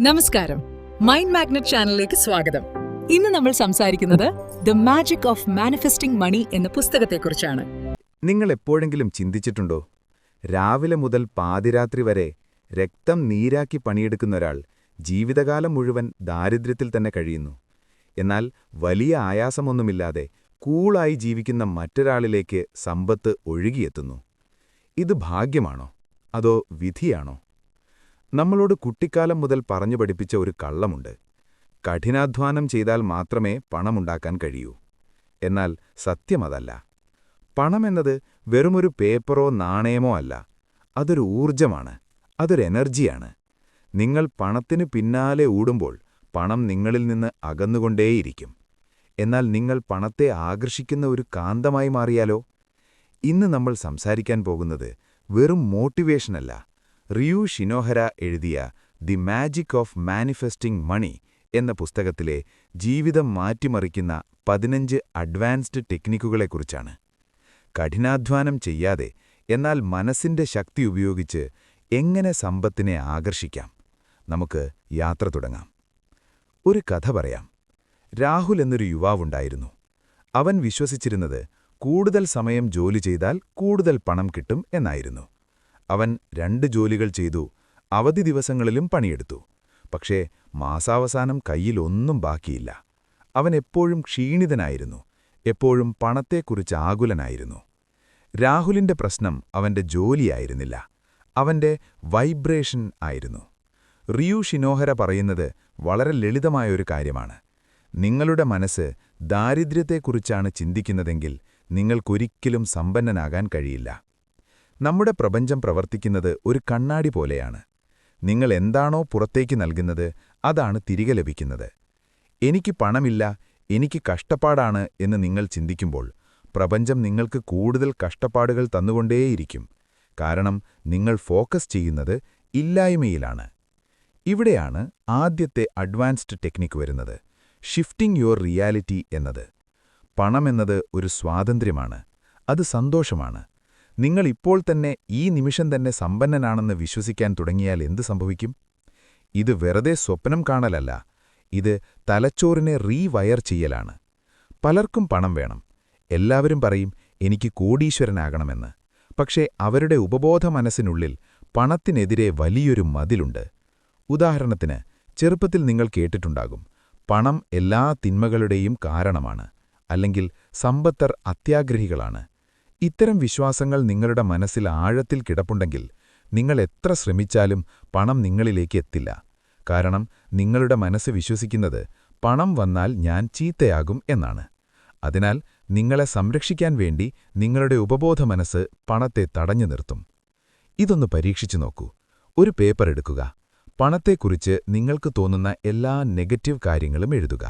നമസ്കാരം. Mind magnet ചാനലിലേക്ക് സ്വാഗതം. ഇന്ന് നമ്മൾ സംസാരിക്കുന്നത് the magic of manifesting money എന്ന പുസ്തകത്തെക്കുറിച്ചാണ്. നിങ്ങൾ എപ്പോഴെങ്കിലും ചിന്തിച്ചിട്ടുണ്ടോ? രാവിലെ മുതൽ പാതിരാത്രി വരെ രക്തം നീരാക്കി പണിയെടുക്കുന്ന ഒരാൾ ജീവിതകാലം മുഴുവൻ ദാരിദ്ര്യത്തിൽ തന്നെ കഴിയുന്നു. എന്നാൽ വലിയ ആയാസമൊന്നുമില്ലാതെ കൂളായി ജീവിക്കുന്ന മറ്റൊരാളിലേക്ക് സമ്പത്ത് ഒഴുകിയെത്തുന്നു. ഇത് ഭാഗ്യമാണോ? അതോ വിധിയാണോ? നമ്മളോട് കുട്ടിക്കാലം മുതൽ പറഞ്ഞു പഠിപ്പിച്ച ഒരു കള്ളമുണ്ട്. കഠിനാധ്വാനം ചെയ്താൽ മാത്രമേ പണമുണ്ടാക്കാൻ കഴിയൂ. എന്നാൽ സത്യമതല്ല പണമെന്നത് വെറുമൊരു പേപ്പറോ നാണയമോ അല്ല. അതൊരു ഊർജമാണ് അതൊരു എനർജിയാണ്. നിങ്ങൾ പണത്തിന് പിന്നാലെ ഊടുമ്പോൾ പണം നിങ്ങളിൽ നിന്ന് അകന്നുകൊണ്ടേയിരിക്കും. എന്നാൽ നിങ്ങൾ പണത്തെ ആകർഷിക്കുന്ന ഒരു കാന്തമായി മാറിയാലോ? ഇന്ന് നമ്മൾ സംസാരിക്കാൻ പോകുന്നത് വെറും മോട്ടിവേഷനല്ല. റിയു ഷിനോഹര എഴുതിയ the magic of manifesting money എന്ന പുസ്തകത്തിലെ ജീവിതം മാറ്റിമറിക്കുന്ന പതിനഞ്ച് അഡ്വാൻസ്ഡ് ടെക്നിക്കുകളെക്കുറിച്ചാണ്. കഠിനാധ്വാനം ചെയ്യാതെ എന്നാൽ മനസ്സിന്റെ ശക്തി ഉപയോഗിച്ച് എങ്ങനെ സമ്പത്തിനെ ആകർഷിക്കാം? നമുക്ക് യാത്ര തുടങ്ങാം. ഒരു കഥ പറയാം. രാഹുൽ എന്നൊരു യുവാവുണ്ടായിരുന്നു. അവൻ വിശ്വസിച്ചിരുന്നത് കൂടുതൽ സമയം ജോലി ചെയ്താൽ കൂടുതൽ പണം കിട്ടും എന്നായിരുന്നു. അവൻ രണ്ട് ജോലികൾ ചെയ്തു അവധി ദിവസങ്ങളിലും പണിയെടുത്തു. പക്ഷേ മാസാവസാനം കയ്യിലൊന്നും ബാക്കിയില്ല. അവൻ എപ്പോഴും ക്ഷീണിതനായിരുന്നു എപ്പോഴും പണത്തെക്കുറിച്ച് ആകുലനായിരുന്നു. രാഹുലിന്റെ പ്രശ്നം അവന്റെ ജോലിയായിരുന്നില്ല അവന്റെ വൈബ്രേഷൻ ആയിരുന്നു. റിയു ഷിനോഹര പറയുന്നത് വളരെ ലളിതമായൊരു കാര്യമാണ്. നിങ്ങളുടെ മനസ്സ് ദാരിദ്ര്യത്തെക്കുറിച്ചാണ് ചിന്തിക്കുന്നതെങ്കിൽ നിങ്ങൾക്കൊരിക്കലും സമ്പന്നനാകാൻ കഴിയില്ല. നമ്മുടെ പ്രപഞ്ചം പ്രവർത്തിക്കുന്നത് ഒരു കണ്ണാടി പോലെയാണ്. നിങ്ങൾ എന്താണോ പുറത്തേക്ക് നൽകുന്നത് അതാണ് തിരികെ ലഭിക്കുന്നത്. എനിക്ക് പണമില്ല എനിക്ക് കഷ്ടപ്പാടാണ് എന്ന് നിങ്ങൾ ചിന്തിക്കുമ്പോൾ പ്രപഞ്ചം നിങ്ങൾക്ക് കൂടുതൽ കഷ്ടപ്പാടുകൾ തന്നുകൊണ്ടേയിരിക്കും. കാരണം നിങ്ങൾ ഫോക്കസ് ചെയ്യുന്നത് ഇല്ലായ്മയിലാണ്. ഇവിടെയാണ് ആദ്യത്തെ അഡ്വാൻസ്ഡ് ടെക്നിക്ക് വരുന്നത് ഷിഫ്റ്റിംഗ് യുവർ റിയാലിറ്റി എന്നത്. പണമെന്നത് ഒരു സ്വാതന്ത്ര്യമാണ് അത് സന്തോഷമാണ്. നിങ്ങൾ ഇപ്പോൾ തന്നെ ഈ നിമിഷം തന്നെ സമ്പന്നനാണെന്ന് വിശ്വസിക്കാൻ തുടങ്ങിയാൽ എന്ത് സംഭവിക്കും? ഇത് വെറുതെ സ്വപ്നം കാണലല്ല ഇത് തലച്ചോറിനെ റീവയർ ചെയ്യലാണ്. പലർക്കും പണം വേണം. എല്ലാവരും പറയും എനിക്ക് കോടീശ്വരനാകണമെന്ന്. പക്ഷേ അവരുടെ ഉപബോധ മനസ്സിനുള്ളിൽ പണത്തിനെതിരെ വലിയൊരു മതിലുണ്ട്. ഉദാഹരണത്തിന് ചെറുപ്പത്തിൽ നിങ്ങൾ കേട്ടിട്ടുണ്ടാകും പണം എല്ലാ തിന്മകളുടെയും കാരണമാണ് അല്ലെങ്കിൽ സമ്പത്തർ അത്യാഗ്രഹികളാണ്. ഇത്തരം വിശ്വാസങ്ങൾ നിങ്ങളുടെ മനസ്സിൽ ആഴത്തിൽ കിടപ്പുണ്ടെങ്കിൽ നിങ്ങൾ എത്ര ശ്രമിച്ചാലും പണം നിങ്ങളിലേക്ക് എത്തില്ല. കാരണം നിങ്ങളുടെ മനസ്സ് വിശ്വസിക്കുന്നത് പണം വന്നാൽ ഞാൻ ചീത്തയാകും എന്നാണ്. അതിനാൽ നിങ്ങളെ സംരക്ഷിക്കാൻ വേണ്ടി നിങ്ങളുടെ ഉപബോധ മനസ്സ് പണത്തെ തടഞ്ഞു നിർത്തും. ഇതൊന്ന് പരീക്ഷിച്ചു നോക്കൂ. ഒരു പേപ്പർ എടുക്കുക. പണത്തെക്കുറിച്ച് നിങ്ങൾക്ക് തോന്നുന്ന എല്ലാ നെഗറ്റീവ് കാര്യങ്ങളും എഴുതുക.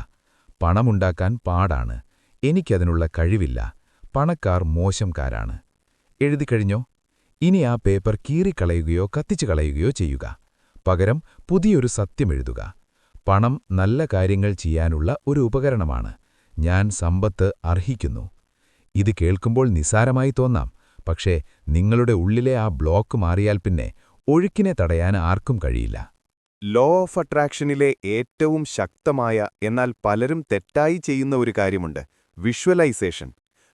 പണമുണ്ടാക്കാൻ പാടാണ്. എനിക്കതിനുള്ള കഴിവില്ല. പണക്കാർ മോശംകാരാണ്. എഴുതിക്കഴിഞ്ഞോ ഇനി ആ പേപ്പർ കീറിക്കളയുകയോ കത്തിച്ചു കളയുകയോ ചെയ്യുക. പകരം പുതിയൊരു സത്യം എഴുതുക. പണം നല്ല കാര്യങ്ങൾ ചെയ്യാനുള്ള ഒരു ഉപകരണമാണ്. ഞാൻ സമ്പത്ത് അർഹിക്കുന്നു. ഇത് കേൾക്കുമ്പോൾ നിസാരമായി തോന്നാം. പക്ഷേ നിങ്ങളുടെ ഉള്ളിലെ ആ ബ്ലോക്ക് മാറിയാൽ പിന്നെ ഒഴുക്കിനെ തടയാൻ ആർക്കും കഴിയില്ല. ലോ ഓഫ് അട്രാക്ഷനിലെ ഏറ്റവും ശക്തമായ എന്നാൽ പലരും തെറ്റായി ചെയ്യുന്ന ഒരു കാര്യമുണ്ട്. വിഷ്വലൈസേഷൻ.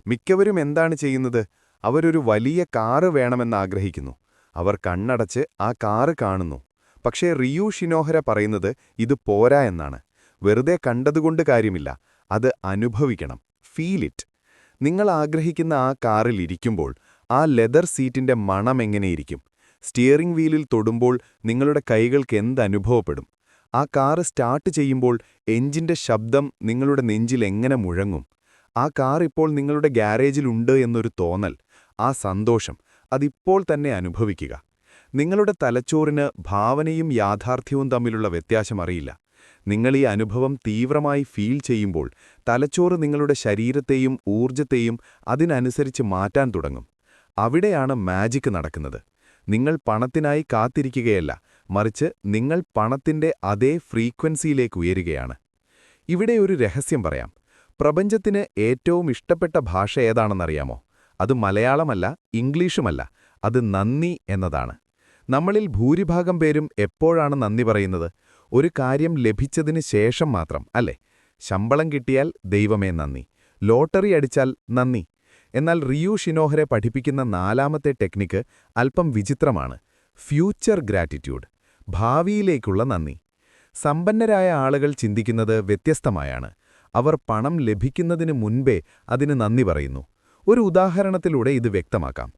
മിക്കവരും എന്താണ് ചെയ്യുന്നത്? അവരൊരു വലിയ കാറ് വേണമെന്നാഗ്രഹിക്കുന്നു അവർ കണ്ണടച്ച് ആ കാറ് കാണുന്നു. പക്ഷേ റിയു ഷിനോഹര പറയുന്നത് ഇത് പോരാ എന്നാണ്. വെറുതെ കണ്ടതുകൊണ്ട് കാര്യമില്ല. അത് അനുഭവിക്കണം. Feel it. നിങ്ങൾ ആഗ്രഹിക്കുന്ന ആ കാറിൽ ഇരിക്കുമ്പോൾ ആ ലെതർ സീറ്റിന്റെ മണം എങ്ങനെയിരിക്കും? സ്റ്റിയറിംഗ് വീലിൽ തൊടുമ്പോൾ നിങ്ങളുടെ കൈകൾക്ക് എന്തനുഭവപ്പെടും ആ കാറ് സ്റ്റാർട്ട് ചെയ്യുമ്പോൾ എഞ്ചിന്റെ ശബ്ദം നിങ്ങളുടെ നെഞ്ചിൽ എങ്ങനെ മുഴങ്ങും? ആ കാർ ഇപ്പോൾ നിങ്ങളുടെ ഗ്യാരേജിലുണ്ട് എന്നൊരു തോന്നൽ ആ സന്തോഷം അതിപ്പോൾ തന്നെ അനുഭവിക്കുക. നിങ്ങളുടെ തലച്ചോറിന് ഭാവനയും യാഥാർത്ഥ്യവും തമ്മിലുള്ള വ്യത്യാസം അറിയില്ല. നിങ്ങൾ ഈ അനുഭവം തീവ്രമായി ഫീൽ ചെയ്യുമ്പോൾ തലച്ചോറ് നിങ്ങളുടെ ശരീരത്തെയും ഊർജത്തെയും അതിനനുസരിച്ച് മാറ്റാൻ തുടങ്ങും. അവിടെയാണ് മാജിക് നടക്കുന്നത്. നിങ്ങൾ പണത്തിനായി കാത്തിരിക്കുകയല്ല മറിച്ച് നിങ്ങൾ പണത്തിന്റെ അതേ ഫ്രീക്വൻസിയിലേക്ക് ഉയരുകയാണ്. ഇവിടെ ഒരു രഹസ്യം പറയാം. പ്രപഞ്ചത്തിന് ഏറ്റവും ഇഷ്ടപ്പെട്ട ഭാഷ ഏതാണെന്നറിയാമോ? അത് മലയാളമല്ല ഇംഗ്ലീഷുമല്ല. അത് നന്ദി എന്നതാണ്. നമ്മളിൽ ഭൂരിഭാഗം പേരും എപ്പോഴാണ് നന്ദി പറയുന്നത്? ഒരു കാര്യം ലഭിച്ചതിന് ശേഷം മാത്രം അല്ലേ? ശമ്പളം കിട്ടിയാൽ ദൈവമേ നന്ദി. ലോട്ടറി അടിച്ചാൽ നന്ദി. എന്നാൽ റിയു ഷിനോഹരെ പഠിപ്പിക്കുന്ന നാലാമത്തെ ടെക്നിക്ക് അല്പം വിചിത്രമാണ്. Future gratitude. ഭാവിയിലേക്കുള്ള നന്ദി. സമ്പന്നരായ ആളുകൾ ചിന്തിക്കുന്നത് വ്യത്യസ്തമായാണ്. അവർ പണം ലഭിക്കുന്നതിന് മുൻപേ അതിന് നന്ദി പറയുന്നു. ഒരു ഉദാഹരണത്തിലൂടെ ഇത് വ്യക്തമാക്കാം.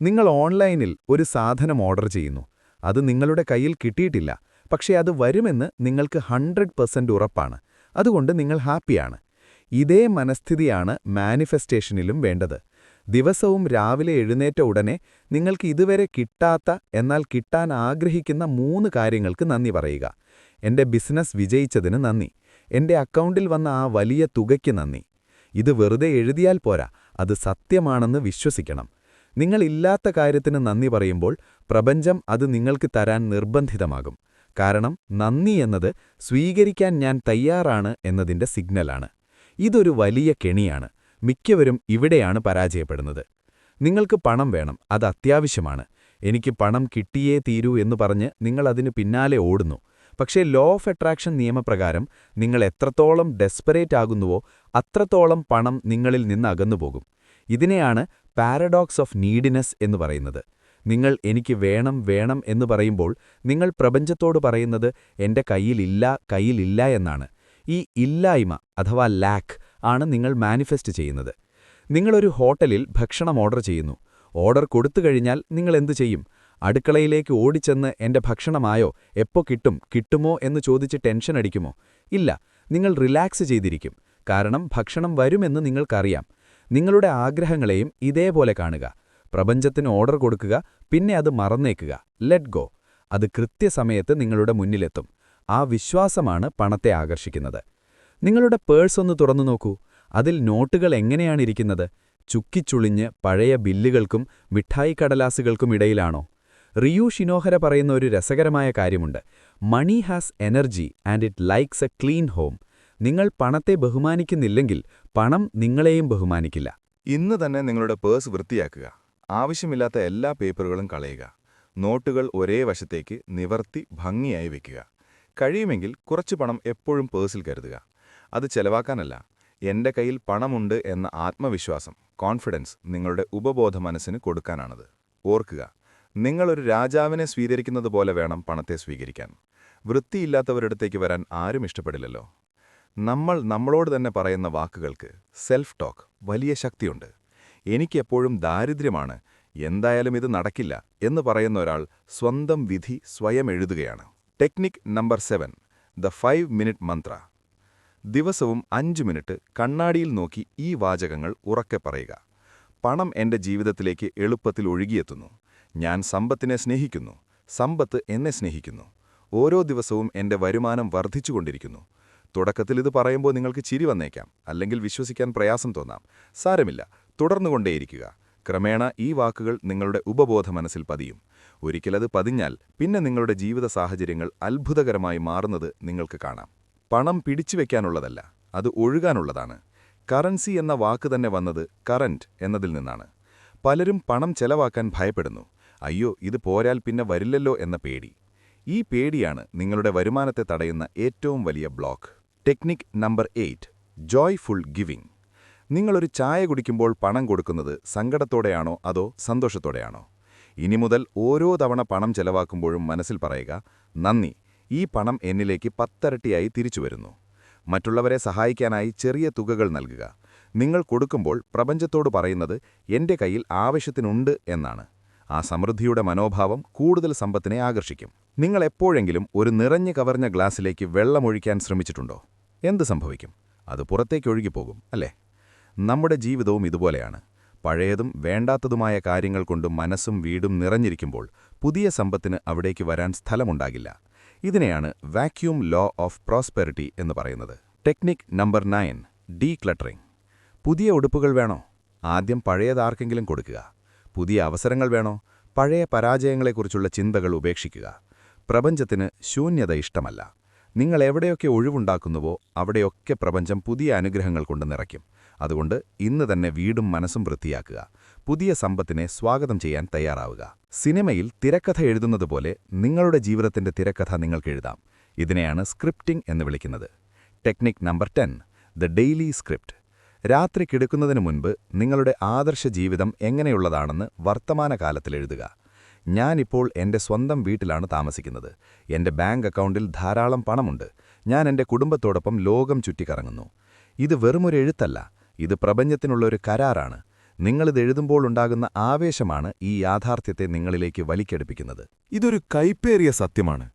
നിങ്ങൾ ഓൺലൈനിൽ ഒരു സാധനം ഓർഡർ ചെയ്യുന്നു. അത് നിങ്ങളുടെ കയ്യിൽ കിട്ടിയിട്ടില്ല. പക്ഷേ അത് വരുമെന്ന് നിങ്ങൾക്ക് ഹൺഡ്രഡ് പെർസെന്റ് ഉറപ്പാണ്. അതുകൊണ്ട് നിങ്ങൾ ഹാപ്പിയാണ്. ഇതേ മനസ്ഥിതിയാണ് മാനിഫെസ്റ്റേഷനിലും വേണ്ടത്. ദിവസവും രാവിലെ എഴുന്നേറ്റ ഉടനെ നിങ്ങൾക്ക് ഇതുവരെ കിട്ടാത്ത എന്നാൽ കിട്ടാൻ ആഗ്രഹിക്കുന്ന മൂന്ന് കാര്യങ്ങൾക്ക് നന്ദി പറയുക. എന്റെ ബിസിനസ് വിജയിച്ചതിന് നന്ദി. എന്റെ അക്കൗണ്ടിൽ വന്ന ആ വലിയ തുകയ്ക്ക് നന്ദി. ഇത് വെറുതെ എഴുതിയാൽ പോരാ അത് സത്യമാണെന്ന് വിശ്വസിക്കണം. നിങ്ങളില്ലാത്ത കാര്യത്തിന് നന്ദി പറയുമ്പോൾ പ്രപഞ്ചം അത് നിങ്ങൾക്ക് തരാൻ നിർബന്ധിതമാകും. കാരണം നന്ദി എന്നത് സ്വീകരിക്കാൻ ഞാൻ തയ്യാറാണ് എന്നതിന്റെ സിഗ്നലാണ്. ഇതൊരു വലിയ കെണിയാണ്. മിക്കവരും ഇവിടെയാണ് പരാജയപ്പെടുന്നത്. നിങ്ങൾക്ക് പണം വേണം അത് അത്യാവശ്യമാണ്. എനിക്ക് പണം കിട്ടിയേ തീരൂ എന്ന് പറഞ്ഞ് നിങ്ങൾ അതിനു പിന്നാലെ ഓടുന്നു. പക്ഷേ ലോ ഓഫ് അട്രാക്ഷൻ നിയമപ്രകാരം നിങ്ങൾ എത്രത്തോളം ഡെസ്പെറേറ്റ് ആകുന്നുവോ അത്രത്തോളം പണം നിങ്ങളിൽ നിന്ന് അകന്നുപോകും. ഇതിനെയാണ് പാരഡോക്സ് ഓഫ് നീഡിനെസ് എന്ന് പറയുന്നത്. നിങ്ങൾ എനിക്ക് വേണം വേണം എന്ന് പറയുമ്പോൾ നിങ്ങൾ പ്രപഞ്ചത്തോട് പറയുന്നത് എന്റെ കയ്യിലില്ല കയ്യിലില്ല എന്നാണ്. ഈ ഇല്ലായ്മ അഥവാ ലാക്ക് ആണ് നിങ്ങൾ മാനിഫെസ്റ്റ് ചെയ്യുന്നത്. നിങ്ങളൊരു ഹോട്ടലിൽ ഭക്ഷണം ഓർഡർ ചെയ്യുന്നു. ഓർഡർ കൊടുത്തു കഴിഞ്ഞാൽ നിങ്ങൾ എന്തു ചെയ്യും? അടുക്കളയിലേക്ക് ഓടിച്ചെന്ന് എന്റെ ഭക്ഷണമായോ എപ്പോ കിട്ടും കിട്ടുമോ എന്ന് ചോദിച്ച് ടെൻഷൻ അടിക്കുമോ? ഇല്ല നിങ്ങൾ റിലാക്സ് ചെയ്തിരിക്കും. കാരണം ഭക്ഷണം വരുമെന്ന് നിങ്ങൾക്കറിയാം. നിങ്ങളുടെ ആഗ്രഹങ്ങളെയും ഇതേപോലെ കാണുക. പ്രപഞ്ചത്തിന് ഓർഡർ കൊടുക്കുക പിന്നെ അത് മറന്നേക്കുക. ലെറ്റ് ഗോ അത് കൃത്യസമയത്ത് നിങ്ങളുടെ മുന്നിലെത്തും. ആ വിശ്വാസമാണ് പണത്തെ ആകർഷിക്കുന്നത്. നിങ്ങളുടെ പേഴ്സ് ഒന്ന് തുറന്നു നോക്കൂ. അതിൽ നോട്ടുകൾ എങ്ങനെയാണിരിക്കുന്നത് ചുക്കിച്ചുളിഞ്ഞ് പഴയ ബില്ലുകൾക്കും മിഠായി കടലാസുകൾക്കും ഇടയിലാണോ? റിയു ഷിനോഹര പറയുന്ന ഒരു രസകരമായ കാര്യമുണ്ട്. Money has energy and it likes a clean home. നിങ്ങൾ പണത്തെ ബഹുമാനിക്കുന്നില്ലെങ്കിൽ പണം നിങ്ങളെയും ബഹുമാനിക്കില്ല. ഇന്ന് തന്നെ നിങ്ങളുടെ പേഴ്സ് വൃത്തിയാക്കുക. ആവശ്യമില്ലാത്ത എല്ലാ പേപ്പറുകളും കളയുക. നോട്ടുകൾ ഒരേ വശത്തേക്ക് നിവർത്തി ഭംഗിയായി വെക്കുക. കഴിയുമെങ്കിൽ കുറച്ച് പണം എപ്പോഴും പേഴ്സിൽ കരുതുക. അത് ചെലവാക്കാനല്ല. എന്റെ കയ്യിൽ പണമുണ്ട് എന്ന ആത്മവിശ്വാസം കോൺഫിഡൻസ് നിങ്ങളുടെ ഉപബോധ മനസ്സിന് കൊടുക്കാനാണത്. ഓർക്കുക നിങ്ങളൊരു രാജാവിനെ സ്വീകരിക്കുന്നത് പോലെ വേണം പണത്തെ സ്വീകരിക്കാൻ. വൃത്തിയില്ലാത്തവരിടത്തേക്ക് വരാൻ ആരും ഇഷ്ടപ്പെടില്ലല്ലോ. നമ്മൾ നമ്മളോട് തന്നെ പറയുന്ന വാക്കുകൾക്ക് സെൽഫ് ടോക്ക് വലിയ ശക്തിയുണ്ട്. എനിക്കെപ്പോഴും ദാരിദ്ര്യമാണ്. എന്തായാലും ഇത് നടക്കില്ല എന്ന് പറയുന്ന ഒരാൾ സ്വന്തം വിധി സ്വയം എഴുതുകയാണ്. Technique number seven the five minute mantra ദിവസവും അഞ്ച് മിനിറ്റ് കണ്ണാടിയിൽ നോക്കി ഈ വാചകങ്ങൾ ഉറക്കെ പറയുക. പണം എന്റെ ജീവിതത്തിലേക്ക് എളുപ്പത്തിൽ ഒഴുകിയെത്തുന്നു. ഞാൻ സമ്പത്തിനെ സ്നേഹിക്കുന്നു. സമ്പത്ത് എന്നെ സ്നേഹിക്കുന്നു. ഓരോ ദിവസവും എന്റെ വരുമാനം വർദ്ധിച്ചുകൊണ്ടിരിക്കുന്നു. തുടക്കത്തിൽ ഇത് പറയുമ്പോൾ നിങ്ങൾക്ക് ചിരി വന്നേക്കാം. അല്ലെങ്കിൽ വിശ്വസിക്കാൻ പ്രയാസം തോന്നാം. സാരമില്ല. തുടർന്നുകൊണ്ടേയിരിക്കുക. ക്രമേണ ഈ വാക്കുകൾ നിങ്ങളുടെ ഉപബോധ മനസ്സിൽ പതിയും ഒരിക്കലത് പതിഞ്ഞാൽ പിന്നെ നിങ്ങളുടെ ജീവിത സാഹചര്യങ്ങൾ അത്ഭുതകരമായി മാറുന്നത് നിങ്ങൾക്ക് കാണാം. പണം പിടിച്ചുവെക്കാനുള്ളതല്ല അത് ഒഴുകാനുള്ളതാണ്. കറൻസി എന്ന വാക്ക് തന്നെ വന്നത് കറന്റ് എന്നതിൽ നിന്നാണ്. പലരും പണം ചെലവാക്കാൻ ഭയപ്പെടുന്നു. അയ്യോ ഇത് പോരാൽ പിന്നെ വരില്ലല്ലോ എന്ന പേടി. ഈ പേടിയാണ് നിങ്ങളുടെ വരുമാനത്തെ തടയുന്ന ഏറ്റവും വലിയ block. Technique number eight joyful giving. നിങ്ങളൊരു ചായ കുടിക്കുമ്പോൾ പണം കൊടുക്കുന്നത് സങ്കടത്തോടെയാണോ അതോ സന്തോഷത്തോടെയാണോ? ഇനി മുതൽ ഓരോ തവണ പണം ചെലവാക്കുമ്പോഴും മനസ്സിൽ പറയുക നന്ദി ഈ പണം എന്നിലേക്ക് പത്തരട്ടിയായി തിരിച്ചുവരുന്നു മറ്റുള്ളവരെ സഹായിക്കാനായി ചെറിയ തുകകൾ നൽകുക. നിങ്ങൾ കൊടുക്കുമ്പോൾ പ്രപഞ്ചത്തോട് പറയുന്നത് എന്റെ കയ്യിൽ ആവശ്യത്തിനുണ്ട് എന്നാണ്. ആ സമൃദ്ധിയുടെ മനോഭാവം കൂടുതൽ സമ്പത്തിനെ ആകർഷിക്കും. നിങ്ങൾ എപ്പോഴെങ്കിലും ഒരു നിറഞ്ഞു കവർഞ്ഞ ഗ്ലാസ്സിലേക്ക് വെള്ളമൊഴിക്കാൻ ശ്രമിച്ചിട്ടുണ്ടോ? എന്ത് സംഭവിക്കും? അത് പുറത്തേക്ക് പുറത്തേക്കൊഴുകിപ്പോകും അല്ലേ? നമ്മുടെ ജീവിതവും ഇതുപോലെയാണ്. പഴയതും വേണ്ടാത്തതുമായ കാര്യങ്ങൾ കൊണ്ട് മനസ്സും വീടും നിറഞ്ഞിരിക്കുമ്പോൾ പുതിയ സമ്പത്തിന് അവിടേക്ക് വരാൻ സ്ഥലമുണ്ടാകില്ല. ഇതിനെയാണ് വാക്യൂം ലോ ഓഫ് പ്രോസ്പെറിറ്റി എന്ന് പറയുന്നത്. ടെക്നിക് നമ്പർ നയൻ ഡീ പുതിയ ഉടുപ്പുകൾ വേണോ? ആദ്യം പഴയതാർക്കെങ്കിലും കൊടുക്കുക. പുതിയ അവസരങ്ങൾ വേണോ? പഴയ പരാജയങ്ങളെക്കുറിച്ചുള്ള ചിന്തകൾ ഉപേക്ഷിക്കുക. പ്രപഞ്ചത്തിന് ശൂന്യത ഇഷ്ടമല്ല. നിങ്ങൾ എവിടെയൊക്കെ ഒഴിവുണ്ടാക്കുന്നുവോ അവിടെയൊക്കെ പ്രപഞ്ചം പുതിയ അനുഗ്രഹങ്ങൾ കൊണ്ട് നിറയ്ക്കും. അതുകൊണ്ട് ഇന്ന് തന്നെ വീടും മനസ്സും വൃത്തിയാക്കുക. പുതിയ സമ്പത്തിനെ സ്വാഗതം ചെയ്യാൻ തയ്യാറാവുക. സിനിമയിൽ തിരക്കഥ എഴുതുന്നതുപോലെ നിങ്ങളുടെ ജീവിതത്തിന്റെ തിരക്കഥ നിങ്ങൾക്ക് എഴുതാം. ഇതിനെയാണ് സ്ക്രിപ്റ്റിംഗ് എന്ന് വിളിക്കുന്നത്. Technique number ten. The daily script. രാത്രി കിടക്കുന്നതിനു മുൻപ് നിങ്ങളുടെ ആദർശ ജീവിതം എങ്ങനെയുള്ളതാണെന്ന് വർത്തമാനകാലത്തിൽ എഴുതുക ഞാനിപ്പോൾ എന്റെ സ്വന്തം വീട്ടിലാണ് താമസിക്കുന്നത്. എന്റെ ബാങ്ക് അക്കൗണ്ടിൽ ധാരാളം പണമുണ്ട്. ഞാൻ എന്റെ കുടുംബത്തോടൊപ്പം ലോകം ചുറ്റിക്കറങ്ങുന്നു. ഇത് വെറുമൊരു എഴുത്തല്ല. ഇത് പ്രപഞ്ചത്തിനുള്ള ഒരു കരാറാണ്. നിങ്ങളിത് എഴുതുമ്പോൾ ഉണ്ടാകുന്ന ആവേശമാണ് ഈ യാഥാർത്ഥ്യത്തെ നിങ്ങളിലേക്ക് വലിക്കെടുപ്പിക്കുന്നത്. ഇതൊരു കൈപ്പേറിയ സത്യമാണ്.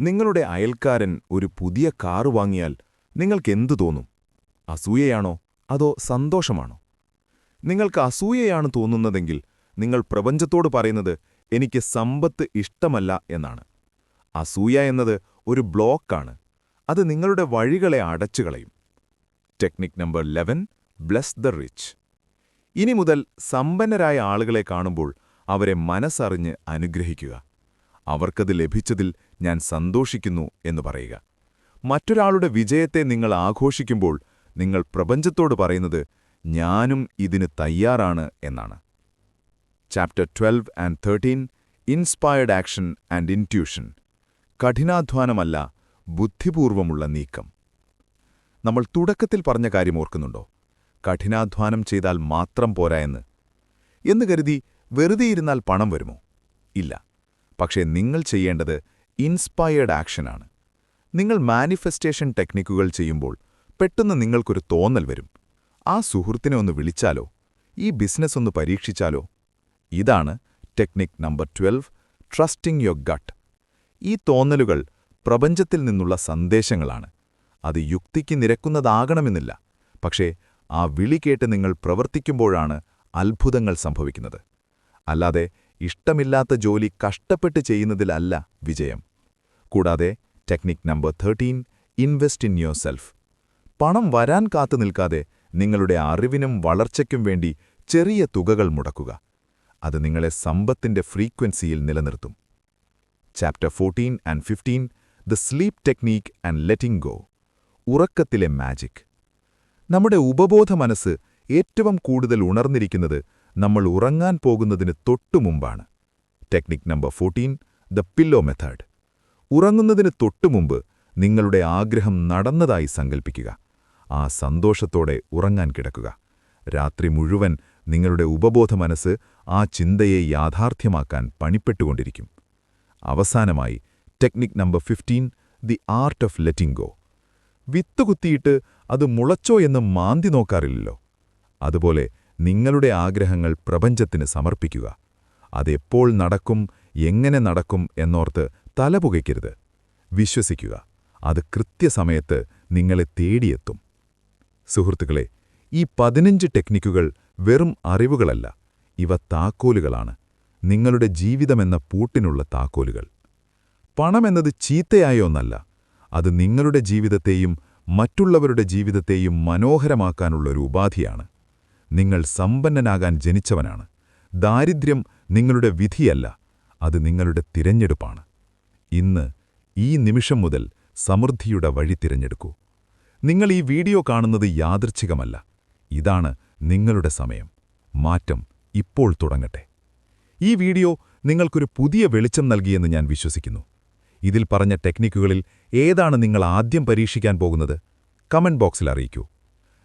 നിങ്ങളുടെ അയൽക്കാരൻ ഒരു പുതിയ കാറ് വാങ്ങിയാൽ നിങ്ങൾക്കെന്തു തോന്നും? അസൂയയാണോ? അതോ സന്തോഷമാണോ? നിങ്ങൾക്ക് അസൂയയാണ് തോന്നുന്നതെങ്കിൽ നിങ്ങൾ പ്രപഞ്ചത്തോട് പറയുന്നത് എനിക്ക് സമ്പത്ത് ഇഷ്ടമല്ല എന്നാണ്. അസൂയ എന്നത് ഒരു ബ്ലോക്കാണ്. അത് നിങ്ങളുടെ വഴികളെ അടച്ചുകളയും technique number eleven bless the rich ഇനി മുതൽ സമ്പന്നരായ ആളുകളെ കാണുമ്പോൾ അവരെ മനസ്സറിഞ്ഞ് അനുഗ്രഹിക്കുക. അവർക്കത് ലഭിച്ചതിൽ ഞാൻ സന്തോഷിക്കുന്നു എന്ന് പറയുക. മറ്റൊരാളുടെ വിജയത്തെ നിങ്ങൾ ആഘോഷിക്കുമ്പോൾ നിങ്ങൾ പ്രപഞ്ചത്തോട് പറയുന്നത് ഞാനും ഇതിന് തയ്യാറാണ് എന്നാണ്. Chapter twelve and thirteen inspired action and intuition കഠിനാധ്വാനമല്ല ബുദ്ധിപൂർവമുള്ള നീക്കം. നമ്മൾ തുടക്കത്തിൽ പറഞ്ഞ കാര്യം ഓർക്കുന്നുണ്ടോ? കഠിനാധ്വാനം ചെയ്താൽ മാത്രം പോരാ എന്ന്. എന്ന് കരുതി വെറുതെ ഇരുന്നാൽ പണം വരുമോ? ഇല്ല. പക്ഷേ നിങ്ങൾ ചെയ്യേണ്ടത് ഇൻസ്പയർഡ് ആക്ഷനാണ് നിങ്ങൾ മാനിഫെസ്റ്റേഷൻ ടെക്നിക്കുകൾ ചെയ്യുമ്പോൾ പെട്ടെന്ന് നിങ്ങൾക്കൊരു തോന്നൽ വരും. ആ സുഹൃത്തിനെ ഒന്ന് വിളിച്ചാലോ? ഈ ബിസിനസ് ഒന്ന് പരീക്ഷിച്ചാലോ? ഇതാണ് technique number twelve trusting your gut ഈ തോന്നലുകൾ പ്രപഞ്ചത്തിൽ നിന്നുള്ള സന്ദേശങ്ങളാണ്. അത് യുക്തിക്ക് നിരക്കുന്നതാകണമെന്നില്ല. പക്ഷേ ആ വിളി കേട്ട് നിങ്ങൾ പ്രവർത്തിക്കുമ്പോഴാണ് അത്ഭുതങ്ങൾ സംഭവിക്കുന്നത്. അല്ലാതെ ഇഷ്ടമില്ലാത്ത ജോലി കഷ്ടപ്പെട്ട് ചെയ്യുന്നതിലല്ല വിജയം. കൂടാതെ technique number thirteen invest in yourself പണം വരാൻ കാത്തു നിൽക്കാതെ നിങ്ങളുടെ അറിവിനും വളർച്ചയ്ക്കും വേണ്ടി ചെറിയ തുകകൾ മുടക്കുക. അത് നിങ്ങളെ സമ്പത്തിന്റെ ഫ്രീക്വൻസിയിൽ നിലനിർത്തും. Chapter fourteen and fifteen the sleep technique and letting go ഉറക്കത്തിലെ magic നമ്മുടെ ഉപബോധ മനസ്സ് ഏറ്റവും കൂടുതൽ ഉണർന്നിരിക്കുന്നത് നമ്മൾ ഉറങ്ങാൻ പോകുന്നതിന് തൊട്ടുമുമ്പാണ് technique number fourteen the pillow method ഉറങ്ങുന്നതിന് തൊട്ടുമുമ്പ് നിങ്ങളുടെ ആഗ്രഹം നടന്നതായി സങ്കൽപ്പിക്കുക. ആ സന്തോഷത്തോടെ ഉറങ്ങാൻ കിടക്കുക. രാത്രി മുഴുവൻ നിങ്ങളുടെ ഉപബോധ മനസ്സ് ആ ചിന്തയെ യാഥാർത്ഥ്യമാക്കാൻ പണിപ്പെട്ടുകൊണ്ടിരിക്കും. അവസാനമായി technique number fifteen the art of letting go വിത്ത് കുത്തിയിട്ട് അത് മുളച്ചോ എന്ന് മാന്തി നോക്കാറില്ലല്ലോ. അതുപോലെ നിങ്ങളുടെ ആഗ്രഹങ്ങൾ പ്രപഞ്ചത്തിന് സമർപ്പിക്കുക. അതെപ്പോൾ നടക്കും എങ്ങനെ നടക്കും എന്നോർത്ത് തലപുകയ്ക്കരുത്. വിശ്വസിക്കുക. അത് കൃത്യസമയത്ത് നിങ്ങളെ തേടിയെത്തും. സുഹൃത്തുക്കളെ ഈ പതിനഞ്ച് ടെക്നിക്കുകൾ വെറും അറിവുകളല്ല ഇവ താക്കോലുകളാണ്. നിങ്ങളുടെ ജീവിതമെന്ന പൂട്ടിനുള്ള താക്കോലുകൾ. പണമെന്നത് ചീത്തയായ ഒന്നല്ല അത് നിങ്ങളുടെ ജീവിതത്തെയും മറ്റുള്ളവരുടെ ജീവിതത്തെയും മനോഹരമാക്കാനുള്ള ഒരു ഉപാധിയാണ്. നിങ്ങൾ സമ്പന്നനാകാൻ ജനിച്ചവനാണ്. ദാരിദ്ര്യം നിങ്ങളുടെ വിധിയല്ല അത് നിങ്ങളുടെ തിരഞ്ഞെടുപ്പാണ്. ഇന്ന് ഈ നിമിഷം മുതൽ സമൃദ്ധിയുടെ വഴി തിരഞ്ഞെടുക്കൂ. നിങ്ങൾ ഈ വീഡിയോ കാണുന്നത് യാദൃച്ഛികമല്ല. ഇതാണ് നിങ്ങളുടെ സമയം. മാറ്റം ഇപ്പോൾ തുടങ്ങട്ടെ. ഈ വീഡിയോ നിങ്ങൾക്കൊരു പുതിയ വെളിച്ചം നൽകിയെന്ന് ഞാൻ വിശ്വസിക്കുന്നു. ഇതിൽ പറഞ്ഞ ടെക്നിക്കുകളിൽ ഏതാണ് നിങ്ങൾ ആദ്യം പരീക്ഷിക്കാൻ പോകുന്നത്? കമന്റ് ബോക്സിൽ അറിയിക്കൂ.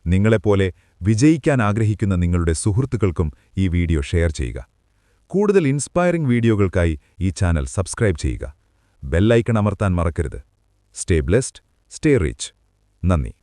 നിങ്ങളെപ്പോലെ വിജയിക്കാൻ ആഗ്രഹിക്കുന്ന നിങ്ങളുടെ സുഹൃത്തുക്കൾക്കും ഈ വീഡിയോ ഷെയർ ചെയ്യുക. കൂടുതൽ ഇൻസ്പയറിംഗ് വീഡിയോകൾക്കായി ഈ ചാനൽ സബ്സ്ക്രൈബ് ചെയ്യുക. ബെല്ലൈക്കൺ അമർത്താൻ മറക്കരുത്. Stay blessed stay rich. നന്ദി.